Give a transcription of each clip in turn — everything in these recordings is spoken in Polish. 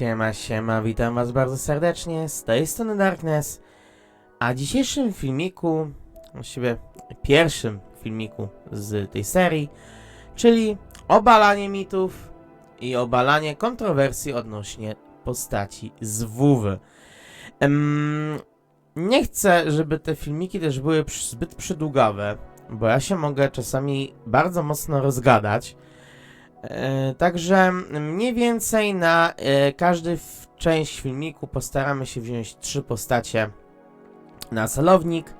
Siema, siema, witam was bardzo serdecznie, z tej strony Darkness, a w dzisiejszym filmiku, właściwie pierwszym filmiku z tej serii, czyli obalanie mitów i obalanie kontrowersji odnośnie postaci z WoW. Em, nie chcę, żeby te filmiki też były zbyt przydługawe, bo ja się mogę czasami bardzo mocno rozgadać. E, Także mniej więcej na e, każdy część filmiku postaramy się wziąć trzy postacie na celownik.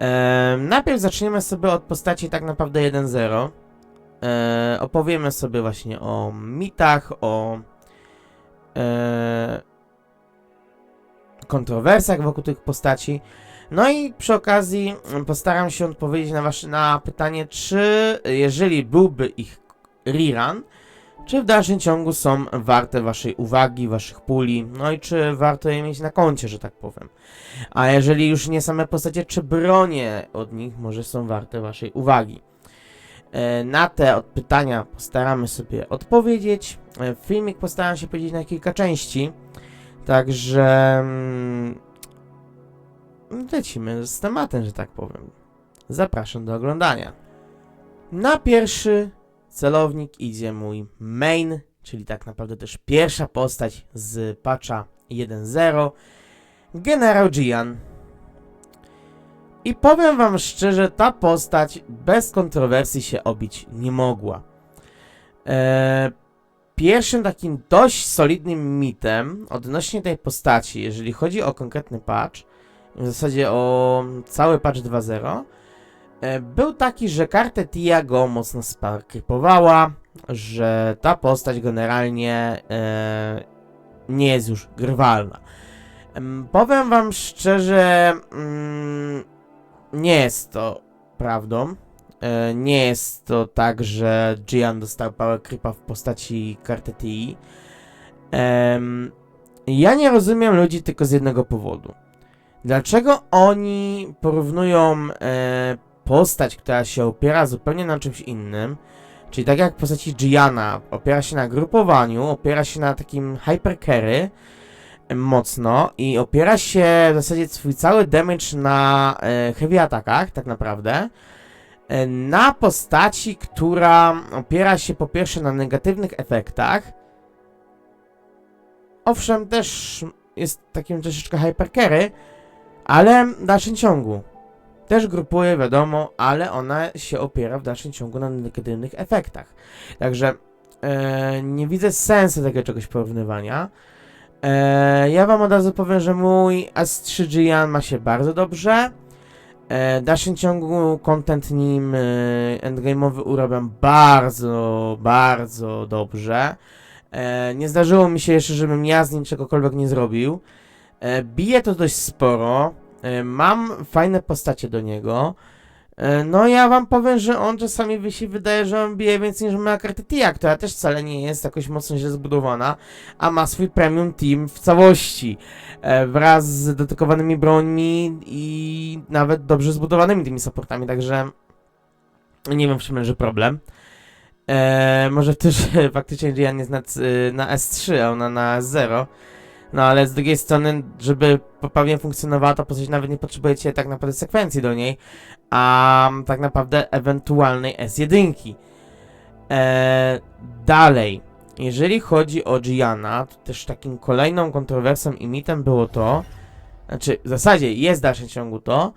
E, najpierw zaczniemy sobie od postaci tak naprawdę 1-0. E, opowiemy sobie właśnie o mitach, o kontrowersjach wokół tych postaci. No i przy okazji postaram się odpowiedzieć na wasze na pytanie, czy jeżeli byłby ich rerun, czy w dalszym ciągu są warte waszej uwagi, waszych puli, no i czy warto je mieć na koncie, że tak powiem. A jeżeli już nie same postacie, czy bronie od nich może są warte waszej uwagi. E, Na te pytania postaramy sobie odpowiedzieć. E, Filmik postaram się podzielić na kilka części, także mm, lecimy z tematem, że tak powiem. Zapraszam do oglądania. Na pierwszy celownik idzie mój main, czyli tak naprawdę też pierwsza postać z patcha 1.0, Generał Gian. I powiem wam szczerze, ta postać bez kontrowersji się obić nie mogła. Eee, pierwszym takim dość solidnym mitem odnośnie tej postaci, jeżeli chodzi o konkretny patch, w zasadzie o cały patch 2.0, E, Był taki, że kartę Tia go mocno sparkrypowała, że ta postać generalnie e, nie jest już grywalna. Em, powiem wam szczerze, mm, nie jest to prawdą. E, nie jest to tak, że Gian dostał power creepa w postaci karty Ti. Em, ja nie rozumiem ludzi tylko z jednego powodu. Dlaczego oni porównują e, postać, która się opiera zupełnie na czymś innym, czyli tak jak w postaci Giana, opiera się na grupowaniu, opiera się na takim hypercarry mocno i opiera się w zasadzie swój cały damage na e, heavy atakach, tak naprawdę, e, na postaci, która opiera się po pierwsze na negatywnych efektach, owszem, też jest takim troszeczkę hypercarry, ale w dalszym ciągu też grupuje, wiadomo, ale ona się opiera w dalszym ciągu na negatywnych efektach. Także e, nie widzę sensu takiego czegoś porównywania. E, ja wam od razu powiem, że mój S3 Gian ma się bardzo dobrze. E, w dalszym ciągu content nim e, endgame'owy urobiam bardzo, bardzo dobrze. E, nie zdarzyło mi się jeszcze, żebym ja z nim czegokolwiek nie zrobił. E, bije to dość sporo. E, Mam fajne postacie do niego. E, No ja wam powiem, że on czasami mi się wydaje, że on bije więcej niż moja karta Tia, która też wcale nie jest jakoś mocno źle zbudowana, a ma swój premium team w całości. e, Wraz z dedykowanymi brońmi i nawet dobrze zbudowanymi tymi supportami, także nie wiem w czym leży problem. Może też faktycznie Gian jest na, na S3, a ona na S0. No ale z drugiej strony, żeby poprawnie funkcjonowała ta postać, nawet nie potrzebujecie tak naprawdę sekwencji do niej, a tak naprawdę ewentualnej S1. Eee, dalej, jeżeli chodzi o Giana, to też takim kolejną kontrowersją i mitem było to, znaczy w zasadzie jest w dalszym ciągu to,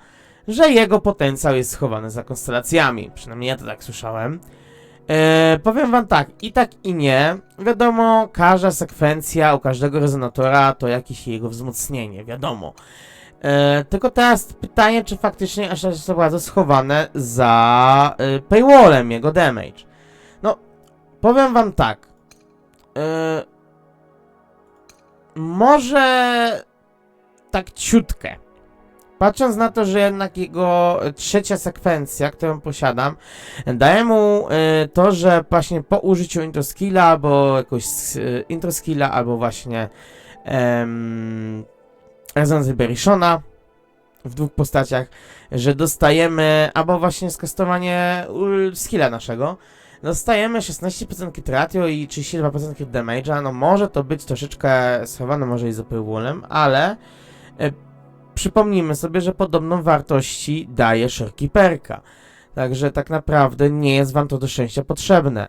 że jego potencjał jest schowany za konstelacjami. Przynajmniej ja to tak słyszałem. E, powiem wam tak, i tak i nie. Wiadomo, każda sekwencja u każdego rezonatora to jakieś jego wzmocnienie, wiadomo. E, tylko teraz pytanie, czy faktycznie aż jest to bardzo schowane za e, paywallem jego damage. No, powiem wam tak. E, może tak ciutkę. Patrząc na to, że jednak jego trzecia sekwencja, którą posiadam, daje mu y, to, że właśnie po użyciu intro skilla, albo jakoś y, intro skilla, albo właśnie rezonancy Berishona w dwóch postaciach, że dostajemy albo właśnie skastowanie skilla naszego, dostajemy 16% crit ratio i 32% crit damage'a, no może to być troszeczkę schowane może i z opywulem, ale e, przypomnijmy sobie, że podobną wartości daje Shurkiperka. Także tak naprawdę nie jest wam to do szczęścia potrzebne.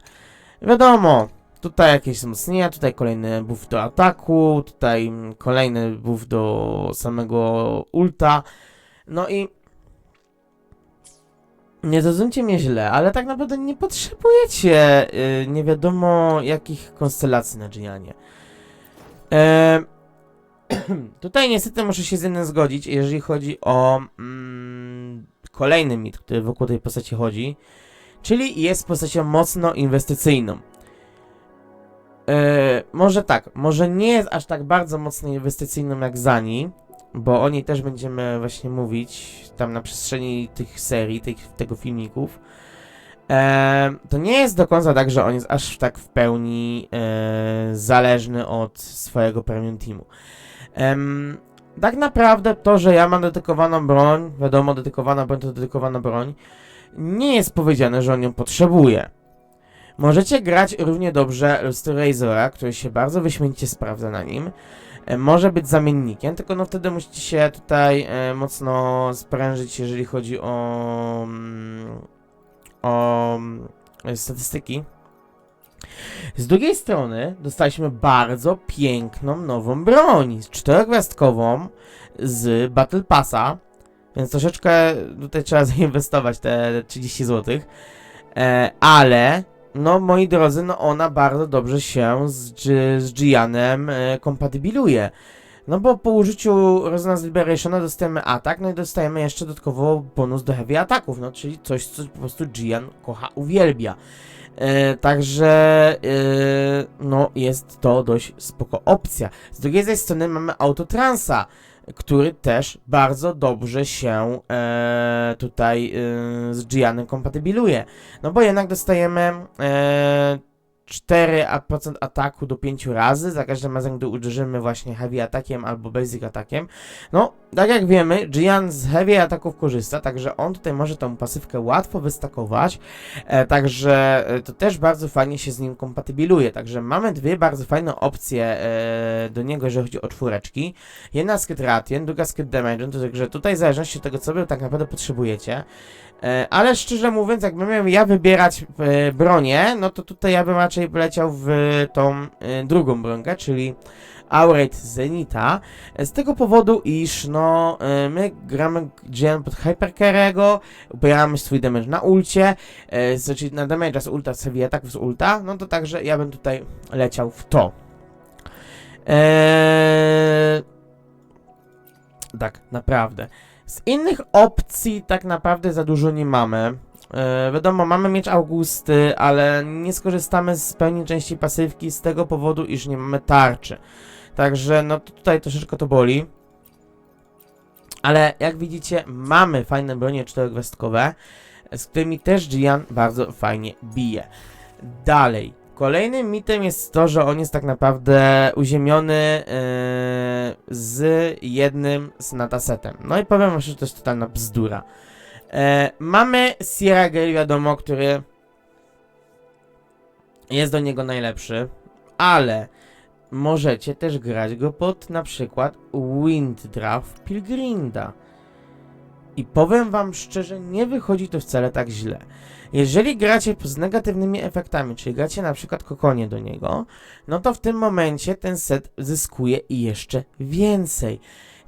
Wiadomo, tutaj jakieś wzmocnienia, tutaj kolejny buff do ataku, tutaj kolejny buff do samego ulta. No i nie zrozumcie mnie źle, ale tak naprawdę nie potrzebujecie y, nie wiadomo jakich konstelacji na Gianie. E, tutaj niestety muszę się z jednym zgodzić, jeżeli chodzi o mm, kolejny mit, który wokół tej postaci chodzi, czyli jest postacią mocno inwestycyjną. E, może tak, może nie jest aż tak bardzo mocno inwestycyjną jak Zani, bo o niej też będziemy właśnie mówić tam na przestrzeni tych serii, tych, tego filmików. E, to nie jest do końca tak, że on jest aż tak w pełni e, zależny od swojego premium teamu. Tak naprawdę to, że ja mam dedykowaną broń, wiadomo, dedykowana broń to dedykowana broń, nie jest powiedziane, że on ją potrzebuje. Możecie grać równie dobrze Razora, który się bardzo wyśmienicie sprawdza na nim. Może być zamiennikiem, tylko no wtedy musicie się tutaj e, mocno sprężyć, jeżeli chodzi o, mm, o mm, statystyki. Z drugiej strony dostaliśmy bardzo piękną nową broń, czterogwiazdkową z Battle Passa, więc troszeczkę tutaj trzeba zainwestować te 30 zł, e, ale no moi drodzy, no ona bardzo dobrze się z, z Gianem e, kompatybiluje. No bo po użyciu Resonance Liberationa dostajemy atak, no i dostajemy jeszcze dodatkowo bonus do heavy ataków, no czyli coś, co po prostu Gian kocha, uwielbia. E, także e, no jest to dość spoko opcja. Z drugiej zaś strony mamy Autotransa, który też bardzo dobrze się e, tutaj e, z Gianem kompatybiluje. No bo jednak dostajemy e, 4% ataku do 5 razy, za każdym razem, gdy uderzymy właśnie heavy atakiem albo basic atakiem. No, tak jak wiemy, Gian z heavy ataków korzysta, także on tutaj może tą pasywkę łatwo wystakować, e, także e, to też bardzo fajnie się z nim kompatybiluje, także mamy dwie bardzo fajne opcje e, do niego, jeżeli chodzi o czwóreczki. Jedna z Kit Ratien, druga z Kit Damage, to także tutaj w zależności od tego, co wy tak naprawdę potrzebujecie. E, Ale szczerze mówiąc, jakbym miał ja wybierać e, bronię, no to tutaj ja bym raczej poleciał w tą e, drugą bronkę, czyli Aurate Zenita. Z tego powodu, iż no e, my gramy Gian pod Hypercarego, ubieramy swój damage na ulcie, e, znaczy na damage z ulta, heavy attack z ulta, no to także ja bym tutaj leciał w to. Eee... Tak, naprawdę. Z innych opcji tak naprawdę za dużo nie mamy. E, wiadomo, mamy mieć Augusty, ale nie skorzystamy z pełni części pasywki z tego powodu, iż nie mamy tarczy. Także no tutaj troszeczkę to boli. Ale jak widzicie, mamy fajne bronie czterogwiazdkowe, z którymi też Gian bardzo fajnie bije. Dalej. Kolejnym mitem jest to, że on jest tak naprawdę uziemiony e, z jednym z natasetem. No i powiem wam, że to jest totalna bzdura. E, mamy Sierra Gale, wiadomo, który jest do niego najlepszy, ale możecie też grać go pod na przykład Winddraft Pilgrinda. I powiem wam szczerze, nie wychodzi to wcale tak źle. Jeżeli gracie z negatywnymi efektami, czyli gracie na przykład kokonie do niego, no to w tym momencie ten set zyskuje jeszcze więcej.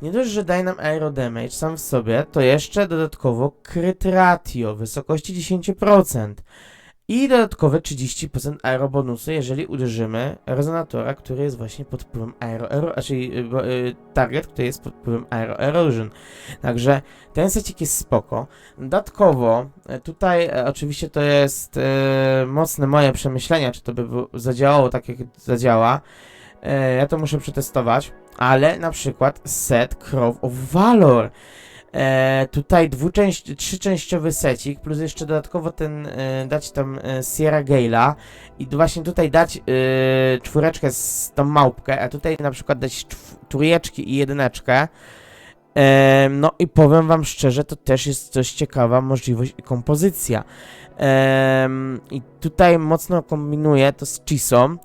Nie dość, że daje nam aero damage sam w sobie, to jeszcze dodatkowo crit ratio w wysokości 10% i dodatkowe 30% aero bonusu, jeżeli uderzymy rezonatora, który jest właśnie pod wpływem aero, aero czyli y, bo, y, target, który jest pod wpływem aero erosion. Także ten secik jest spoko. Dodatkowo, e, tutaj e, oczywiście to jest e, mocne moje przemyślenia, czy to by zadziałało tak, jak zadziała. E, ja to muszę przetestować, ale na przykład set Crow of Valor. E, tutaj dwuczęść, trzyczęściowy secik, plus jeszcze dodatkowo ten, e, dać tam e, Sierra Gale'a i właśnie tutaj dać e, czwóreczkę z tą małpkę, a tutaj na przykład dać trójeczki i jedyneczkę. Em, no i powiem wam szczerze, to też jest dość ciekawa możliwość i kompozycja. Em, I tutaj mocno kombinuję to z Chisą.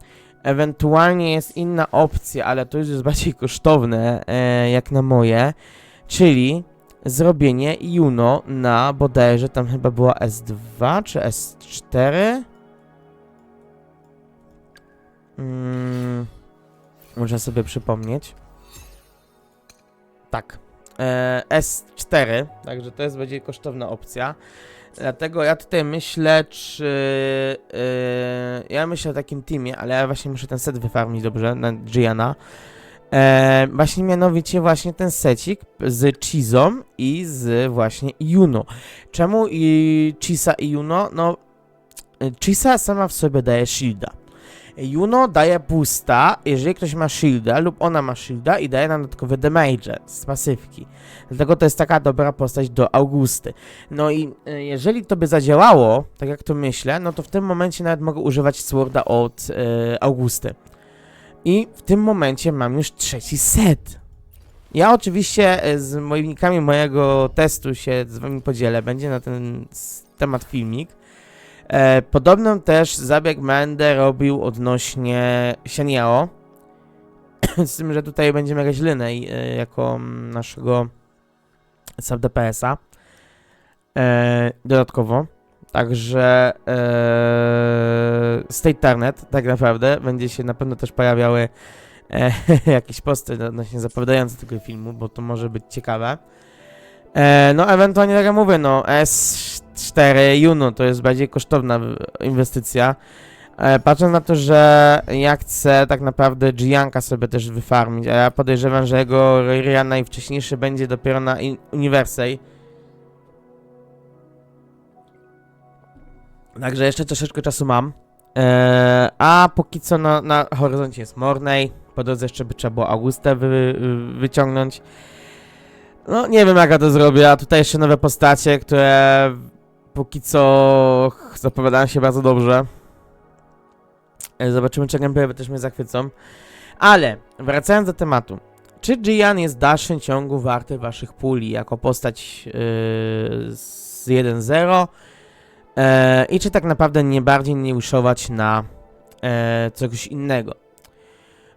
Ewentualnie jest inna opcja, ale to już jest bardziej kosztowne, e, jak na moje, czyli zrobienie Juno na bodajże tam chyba była S2 czy S4. Mm, muszę sobie przypomnieć. Tak. E, S4, także to jest bardziej kosztowna opcja. Dlatego ja tutaj myślę, czy. e, ja myślę o takim teamie, ale ja właśnie muszę ten set wyfarmić dobrze na Giana. E, właśnie mianowicie właśnie ten secik z Chizą i z właśnie Juno. Czemu i Chisa i Juno? No, Chisa sama w sobie daje shielda. Juno daje boosta, jeżeli ktoś ma shielda lub ona ma shielda i daje nam dodatkowe damage z pasywki. Dlatego to jest taka dobra postać do Augusty. No i e, jeżeli to by zadziałało, tak jak to myślę, no to w tym momencie nawet mogę używać Sworda od e, Augusty. I w tym momencie mam już trzeci set. Ja oczywiście e, z moimi mojego testu się z wami podzielę, będzie na ten temat filmik. E, podobną też zabieg będę robił odnośnie Sianiao. z tym, że tutaj będziemy grać Lynej jako mm, naszego sub DPS-a. E, dodatkowo. Także e, State Tarnet tak naprawdę będzie się na pewno też pojawiały e, jakieś posty odnośnie zapowiadające tego filmu, bo to może być ciekawe. E, no ewentualnie tak jak mówię, no S4 Juno to jest bardziej kosztowna inwestycja. E, patrząc na to, że ja chcę tak naprawdę Gianka sobie też wyfarmić, a ja podejrzewam, że jego Rian najwcześniejszy będzie dopiero na Uniwersej. Także jeszcze troszeczkę czasu mam. E, a póki co na, na horyzoncie jest Mornej. Po drodze jeszcze by trzeba było Augustę wy, wyciągnąć. No nie wiem jak ja to zrobię, a tutaj jeszcze nowe postacie, które póki co zapowiadają się bardzo dobrze. E, Zobaczymy, czy gameplaye też mnie zachwycą. Ale, wracając do tematu. Czy Gian jest w dalszym ciągu warty waszych puli jako postać yy, z 1-0? E, I czy tak naprawdę nie bardziej nie uszować na e, coś innego?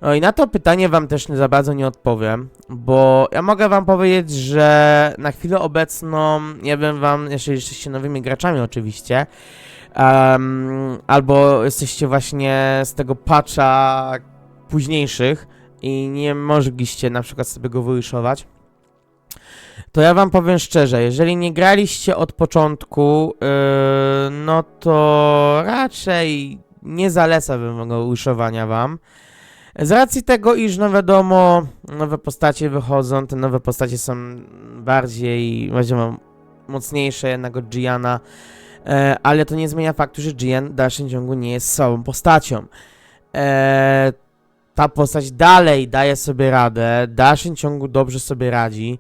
No i na to pytanie wam też za bardzo nie odpowiem, bo ja mogę wam powiedzieć, że na chwilę obecną, nie wiem wam, jeżeli jesteście nowymi graczami oczywiście, em, albo jesteście właśnie z tego patcha późniejszych i nie mogliście na przykład sobie go wyłyszować, to ja wam powiem szczerze, jeżeli nie graliście od początku, yy, no to raczej nie zalecałbym go wiszowania wam. Z racji tego, iż no wiadomo, nowe postacie wychodzą, te nowe postacie są bardziej, bardziej mocniejsze jednak od Giana, e, ale to nie zmienia faktu, że Gian w dalszym ciągu nie jest słabą postacią. E, ta postać dalej daje sobie radę, w dalszym ciągu dobrze sobie radzi.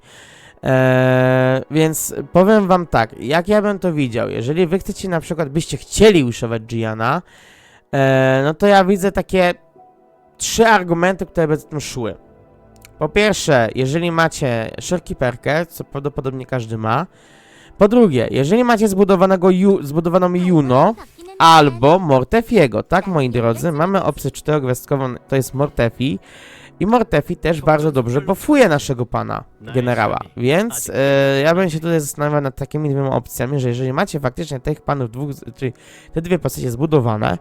Eee, więc powiem wam tak, jak ja bym to widział, jeżeli wy chcecie na przykład, byście chcieli wishować Giana, eee, no to ja widzę takie trzy argumenty, które by za tym szły. Po pierwsze, jeżeli macie Shorkeeperkę, co prawdopodobnie każdy ma. Po drugie, jeżeli macie zbudowanego ju, zbudowaną Juno albo Mortefiego, tak moi drodzy, mamy opcję czterogwiazdkową, to jest Mortefi. I Mortefi też bardzo dobrze buffuje naszego pana generała, więc e, ja bym się tutaj zastanawiał nad takimi dwiema opcjami, że jeżeli macie faktycznie tych panów dwóch, czyli te dwie postacie zbudowane,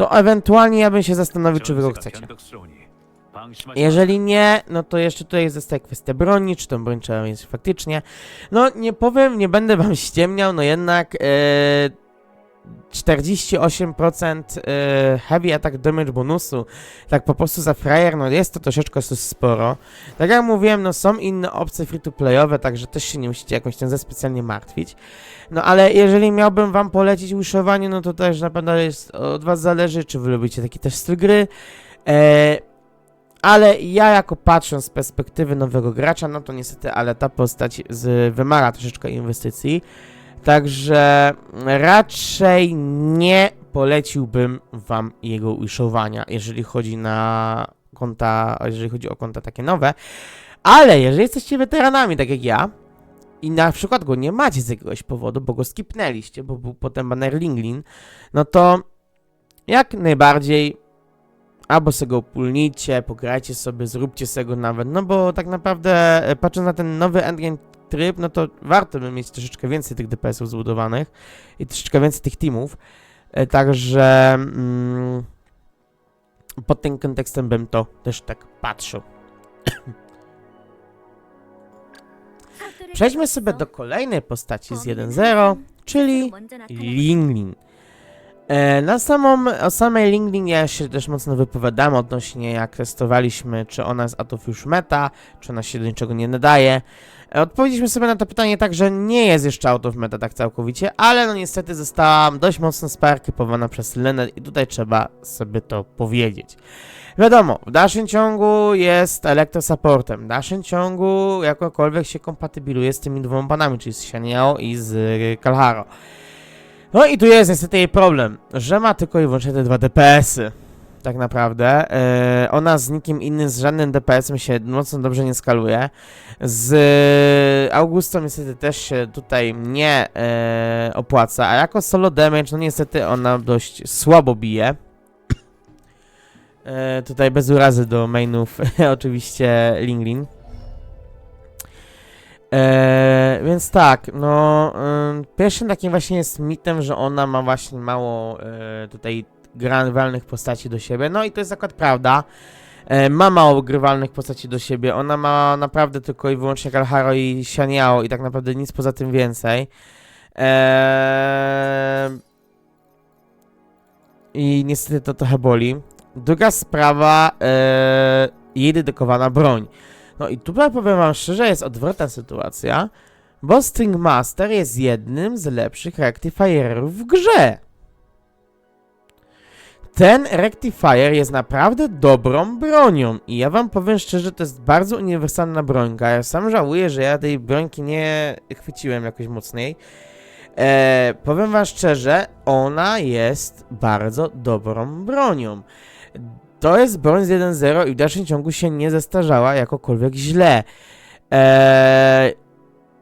to ewentualnie ja bym się zastanowił, czy wy go chcecie. Jeżeli nie, no to jeszcze tutaj zostaje kwestia broni, czy tą broń trzeba mieć faktycznie. No nie powiem, nie będę wam ściemniał, no jednak e, 48% e, heavy attack damage bonusu, tak po prostu za frajer, no jest to troszeczkę sporo. Tak jak mówiłem, no są inne opcje free to playowe, także też się nie musicie jakoś tym za specjalnie martwić. No ale jeżeli miałbym wam polecić wishowanie, no to też na pewno jest od was zależy, czy wy lubicie taki też styl gry. E, ale ja jako patrząc z perspektywy nowego gracza, no to niestety, ale ta postać z, wymaga troszeczkę inwestycji. Także raczej nie poleciłbym wam jego wishowania, jeżeli chodzi na konta, jeżeli chodzi o konta takie nowe. Ale jeżeli jesteście weteranami, tak jak ja, i na przykład go nie macie z jakiegoś powodu, bo go skipnęliście, bo był potem banner Linglin, no to jak najbardziej albo sobie go upólnijcie, pograjcie sobie, zróbcie sobie go nawet, no bo tak naprawdę e, patrząc na ten nowy endgame tryb, no to warto by mieć troszeczkę więcej tych DPS-ów zbudowanych i troszeczkę więcej tych teamów, e, także mm, pod tym kontekstem bym to też tak patrzył. Przejdźmy sobie do kolejnej postaci z 1.0, czyli Linglin. E, na samą, o samej Linglin ja się też mocno wypowiadam odnośnie jak testowaliśmy, czy ona jest atów już meta, czy ona się do niczego nie nadaje. E, odpowiedzieliśmy sobie na to pytanie tak, że nie jest jeszcze out of meta tak całkowicie, ale no niestety została dość mocno sparkypowana przez Lenet i tutaj trzeba sobie to powiedzieć. Wiadomo, w dalszym ciągu jest elektrosupportem. W dalszym ciągu jakokolwiek się kompatybiluje z tymi dwoma panami, czyli z Sianiao i z Kalharo. No i tu jest niestety jej problem, że ma tylko i wyłącznie te dwa DPS-y. Tak naprawdę. E, ona z nikim innym, z żadnym DPS-em się mocno dobrze nie skaluje. Z Augustą niestety też się tutaj nie e, opłaca, a jako solo damage, no niestety ona dość słabo bije. E, tutaj bez urazy do mainów oczywiście Linglin. E, więc tak, no ym, pierwszym takim właśnie jest mitem, że ona ma właśnie mało e, tutaj grywalnych postaci do siebie. No i to jest akurat prawda. E, ma mało grywalnych postaci do siebie. Ona ma naprawdę tylko i wyłącznie Kalharo i Sianiao i tak naprawdę nic poza tym więcej. E, I niestety to trochę boli. Druga sprawa, e, jej dedykowana broń. No i tutaj powiem wam szczerze, jest odwrotna sytuacja, bo String Master jest jednym z lepszych rectifierów w grze. Ten rectifier jest naprawdę dobrą bronią i ja wam powiem szczerze, to jest bardzo uniwersalna brońka. Ja sam żałuję, że ja tej brońki nie chwyciłem jakoś mocniej. E, powiem wam szczerze, ona jest bardzo dobrą bronią. To jest broń z 1.0 i w dalszym ciągu się nie zestarzała jakokolwiek źle. Eee,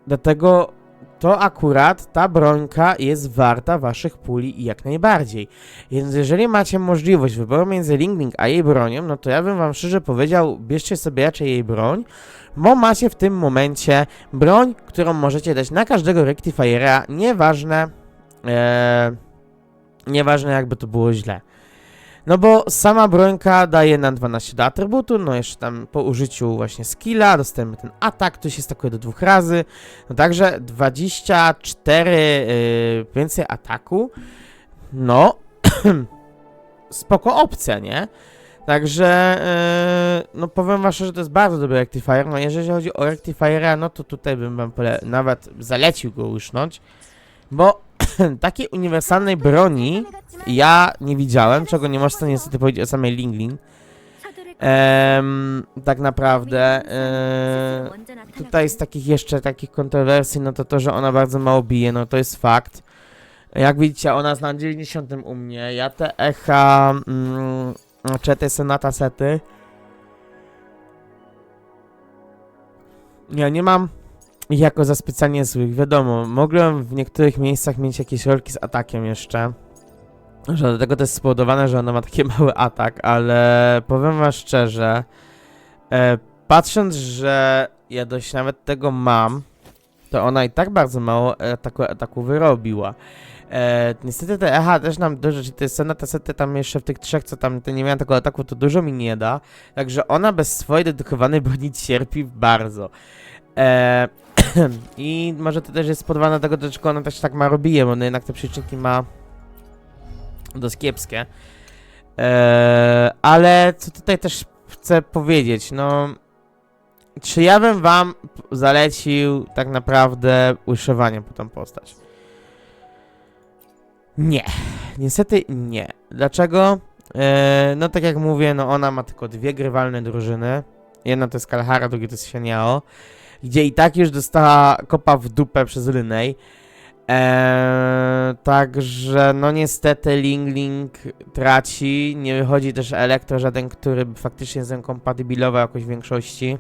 dlatego to akurat ta brońka jest warta waszych puli jak najbardziej. Więc jeżeli macie możliwość wyboru między Lingling a jej bronią, no to ja bym wam szczerze powiedział, bierzcie sobie raczej jej broń, bo macie w tym momencie broń, którą możecie dać na każdego Rectifiera, nieważne, eee, nieważne jakby to było źle. No bo sama brońka daje nam 12 do atrybutu, no jeszcze tam po użyciu właśnie skilla dostajemy ten atak, który się stakuje do dwóch razy. No także 24 yy, więcej ataku. No, spoko opcja, nie? Także, yy, no powiem wam że to jest bardzo dobry Rectifier. No jeżeli chodzi o Rectifiera, no to tutaj bym wam nawet zalecił go usznąć, bo takiej uniwersalnej broni ja nie widziałem, czego nie można niestety powiedzieć o samej Linglin. Em, tak naprawdę e, tutaj z takich jeszcze takich kontrowersji, no to to, że ona bardzo mało bije, no to jest fakt. Jak widzicie, ona jest na 90 u mnie. Ja te echa, mm, czy te sonata sety. Ja nie mam jako za specjalnie złych. Wiadomo, mogłem w niektórych miejscach mieć jakieś rolki z atakiem jeszcze. Że dlatego to jest spowodowane, że ona ma taki mały atak, ale powiem wam szczerze, e, patrząc, że ja dość nawet tego mam, to ona i tak bardzo mało ataku, ataku wyrobiła. E, niestety te echa też nam dużo, czyli te scena, te sety tam jeszcze w tych trzech, co tam nie miałem tego ataku, to dużo mi nie da. Także ona bez swojej dedykowanej broni cierpi bardzo. E, I może to też jest do tego, dlaczego ona też tak ma robije, bo ona jednak te przyczynki ma dość kiepskie. Eee, ale co tutaj też chcę powiedzieć, no... Czy ja bym wam zalecił tak naprawdę uszywanie po tą postać? Nie. Niestety nie. Dlaczego? Eee, no tak jak mówię, no ona ma tylko dwie grywalne drużyny. Jedna to jest Kalhara, druga to jest Sianiao. Gdzie i tak już dostała kopa w dupę przez Rynej. Eee, także no niestety Ling Ling traci, nie wychodzi też Elektro żaden, który faktycznie z nią kompatybilował jakoś w większości.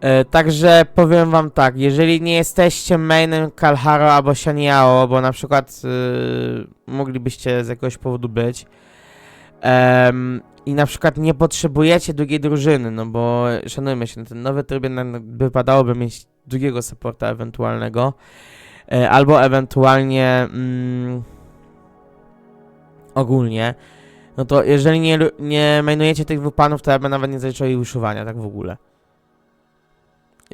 E, także powiem wam tak, jeżeli nie jesteście mainem Kalharo albo Shaniao, bo na przykład y, moglibyście z jakiegoś powodu być em, i na przykład nie potrzebujecie drugiej drużyny, no bo szanujmy się, na ten nowy tryb wypadałoby mieć drugiego supporta ewentualnego, e, albo ewentualnie mm, ogólnie, no to jeżeli nie, nie mainujecie tych dwóch panów, to ja bym nawet nie zaliczał jej wyszuwania, tak w ogóle.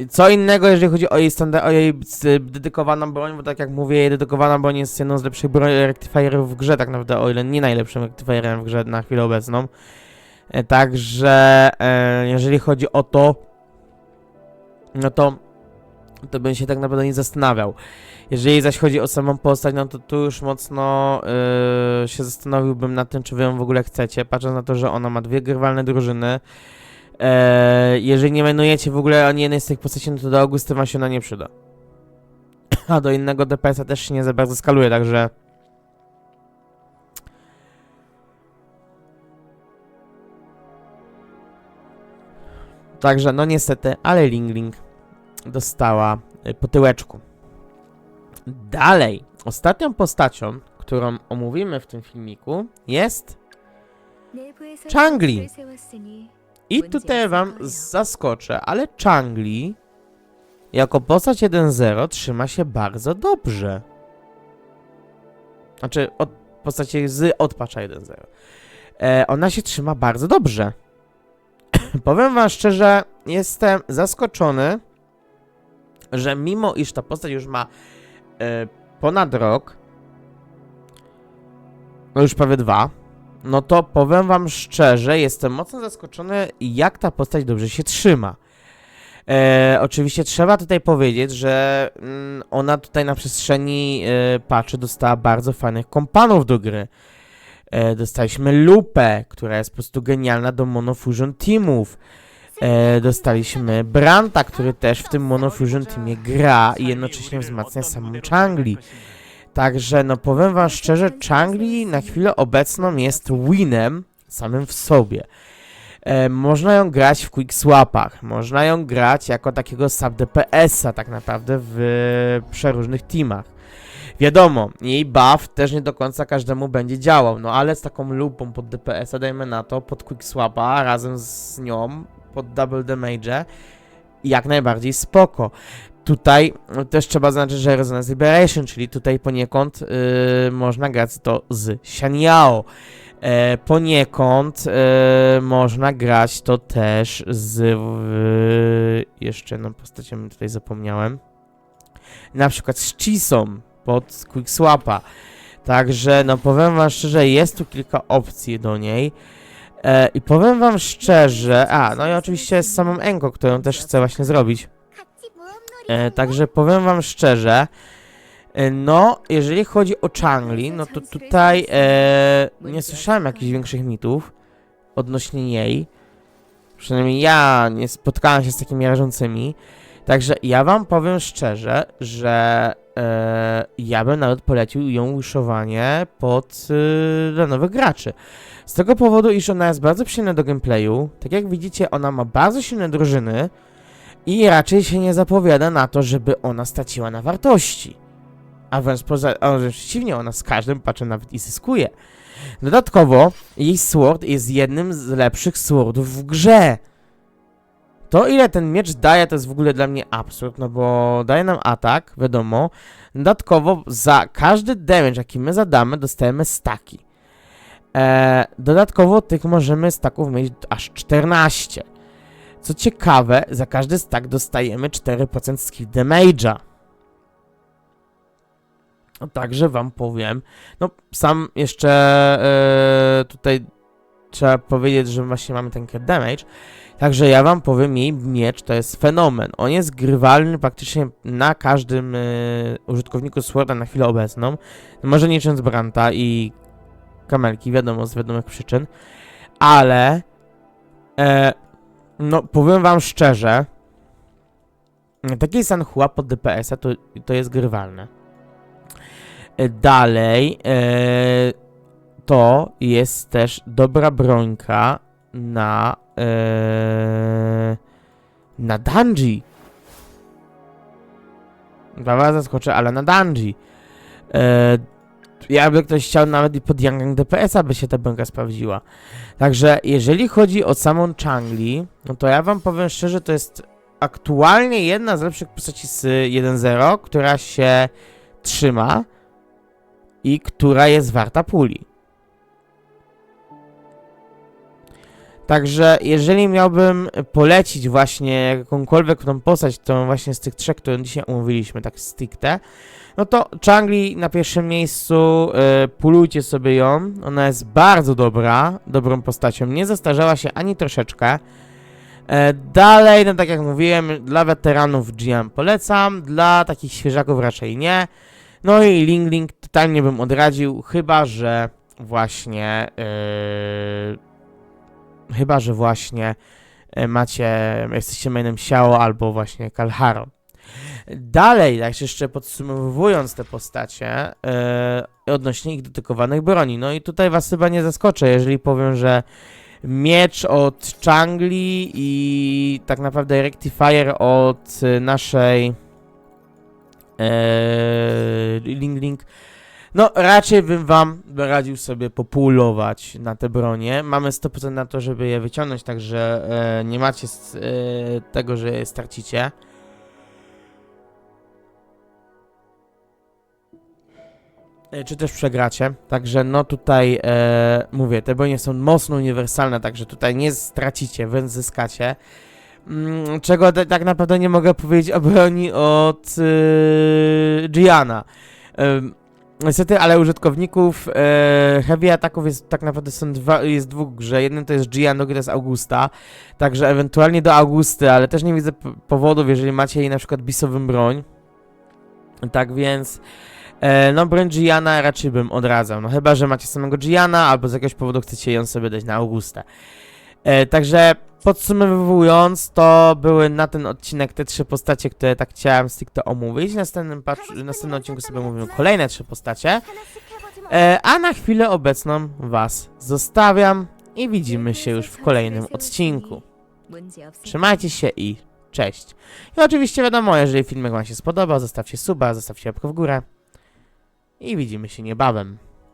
Co innego, jeżeli chodzi o jej, standa- o jej dedykowaną broń, bo tak jak mówię, jej dedykowana broń jest jedną z lepszych broń rectifierów w grze, tak naprawdę, o ile nie najlepszym rectifierem w grze na chwilę obecną. E, Także e, jeżeli chodzi o to, no to, to bym się tak naprawdę nie zastanawiał. Jeżeli zaś chodzi o samą postać, no to tu już mocno e, się zastanowiłbym nad tym, czy wy ją w ogóle chcecie, patrząc na to, że ona ma dwie grywalne drużyny. Jeżeli nie menujecie w ogóle ani jednej z tych postaci, no to do Augusty wam się ona nie przyda. A do innego DPS-a też się nie za bardzo skaluje, także... Także, no niestety, ale Ling Ling dostała y, po tyłeczku. Dalej, ostatnią postacią, którą omówimy w tym filmiku jest Changli. I tutaj wam zaskoczę, ale Changli jako postać 1.0 trzyma się bardzo dobrze. Znaczy, od, postaci z odpacza 1.0. E, ona się trzyma bardzo dobrze. Powiem wam szczerze, jestem zaskoczony, że mimo iż ta postać już ma e, ponad rok, no już prawie dwa, no to powiem wam szczerze, jestem mocno zaskoczony, jak ta postać dobrze się trzyma. E, oczywiście trzeba tutaj powiedzieć, że mm, ona tutaj na przestrzeni e, patchy dostała bardzo fajnych kompanów do gry. E, dostaliśmy Lupę, która jest po prostu genialna do Monofusion Teamów. E, dostaliśmy Branta, który też w tym Monofusion Teamie gra i jednocześnie wzmacnia samą Changli. Także no powiem wam szczerze, Changli na chwilę obecną jest winem samym w sobie. E, można ją grać w quick swapach, można ją grać jako takiego sub DPS-a tak naprawdę w przeróżnych teamach. Wiadomo, jej buff też nie do końca każdemu będzie działał, no ale z taką lupą pod DPS-a, dajmy na to, pod quick swapa razem z nią, pod double damage, jak najbardziej spoko. Tutaj też trzeba zaznaczyć, że Resonance Liberation, czyli tutaj poniekąd yy, można grać to z Xianyao. E, poniekąd e, można grać to też z w, jeszcze jedną postacią tutaj zapomniałem. Na przykład z Chisą pod Quickswapa. Także no powiem wam szczerze, jest tu kilka opcji do niej. E, I powiem wam szczerze, a no i oczywiście z samą Enko, którą też chcę właśnie zrobić. E, także powiem wam szczerze, e, no, jeżeli chodzi o Changli, no to tutaj e, nie słyszałem jakichś większych mitów odnośnie jej. Przynajmniej ja nie spotkałem się z takimi rażącymi. Także ja wam powiem szczerze, że e, ja bym nawet polecił ją wishowanie pod y, dla nowych graczy. Z tego powodu, iż ona jest bardzo przyjemna do gameplayu. Tak jak widzicie, ona ma bardzo silne drużyny. I raczej się nie zapowiada na to, żeby ona straciła na wartości. A wręcz, poza, a przeciwnie, ona z każdym patchem nawet i zyskuje. Dodatkowo, jej sword jest jednym z lepszych swordów w grze. To ile ten miecz daje, to jest w ogóle dla mnie absurd, no bo daje nam atak, wiadomo. Dodatkowo za każdy damage, jaki my zadamy, dostajemy staki. Eee, dodatkowo tych możemy staków mieć aż 14. Co ciekawe, za każdy stack dostajemy 4% skill damage'a. No, także wam powiem. No, sam jeszcze e, tutaj trzeba powiedzieć, że właśnie mamy ten damage. Także ja wam powiem, jej miecz to jest fenomen. On jest grywalny praktycznie na każdym e, użytkowniku Sworda na chwilę obecną. Może nie licząc Branta i Kamelki, wiadomo, z wiadomych przyczyn. Ale e, no, powiem wam szczerze, taki Sanhua pod DPS-a to, to jest grywalne. E, Dalej, e, to jest też dobra brońka na, e, na Dungy. Dobra, zaskoczę, ale na Dungy. E, jakby ktoś chciał nawet i pod Yangang DPS-a by się ta bronka sprawdziła. Także jeżeli chodzi o samą Changli, no to ja wam powiem szczerze, to jest aktualnie jedna z lepszych postaci z 1.0, która się trzyma i która jest warta puli. Także jeżeli miałbym polecić właśnie jakąkolwiek tą postać, to właśnie z tych trzech, które dzisiaj omówiliśmy, tak stricte, no to Changli na pierwszym miejscu, y, pulujcie sobie ją, ona jest bardzo dobra, dobrą postacią, nie zastarzała się ani troszeczkę. E, dalej, no tak jak mówiłem, dla weteranów GM polecam, dla takich świeżaków raczej nie. No i Ling Ling totalnie bym odradził, chyba że właśnie... Yy, chyba że właśnie e, macie, jesteście mainem Xiao albo właśnie Kalharo. Dalej, tak jeszcze podsumowując te postacie, yy, odnośnie ich dedykowanych broni. No i tutaj was chyba nie zaskoczę, jeżeli powiem, że miecz od Changli i tak naprawdę Rectifier od naszej e, Ling Ling. No, raczej bym wam radził sobie populować na te bronie. Mamy 100% na to, żeby je wyciągnąć, także e, nie macie s- e, tego, że je stracicie. E, Czy też przegracie. Także no tutaj e, mówię, te bronie są mocno uniwersalne, także tutaj nie stracicie, wręcz zyskacie. Mm, czego tak naprawdę nie mogę powiedzieć o broni od y, Gianna. Ym, Niestety, ale użytkowników e, heavy ataków jest tak naprawdę są dwa, jest dwóch grze. Jeden to jest Gian, drugi to jest Augusta. Także ewentualnie do Augusty, ale też nie widzę powodów, jeżeli macie jej na przykład bisowym broń. Tak więc, e, no broń Giana raczej bym odradzał. No chyba, że macie samego Giana, albo z jakiegoś powodu chcecie ją sobie dać na Augustę. E, także podsumowując, to były na ten odcinek te trzy postacie, które tak chciałem stricte omówić. Następnym, następnym odcinku sobie omówimy kolejne trzy postacie. E, a na chwilę obecną Was zostawiam i widzimy się już w kolejnym odcinku. Trzymajcie się i cześć. I oczywiście wiadomo, jeżeli filmek Wam się spodobał, zostawcie suba, zostawcie łapkę w górę. I widzimy się niebawem.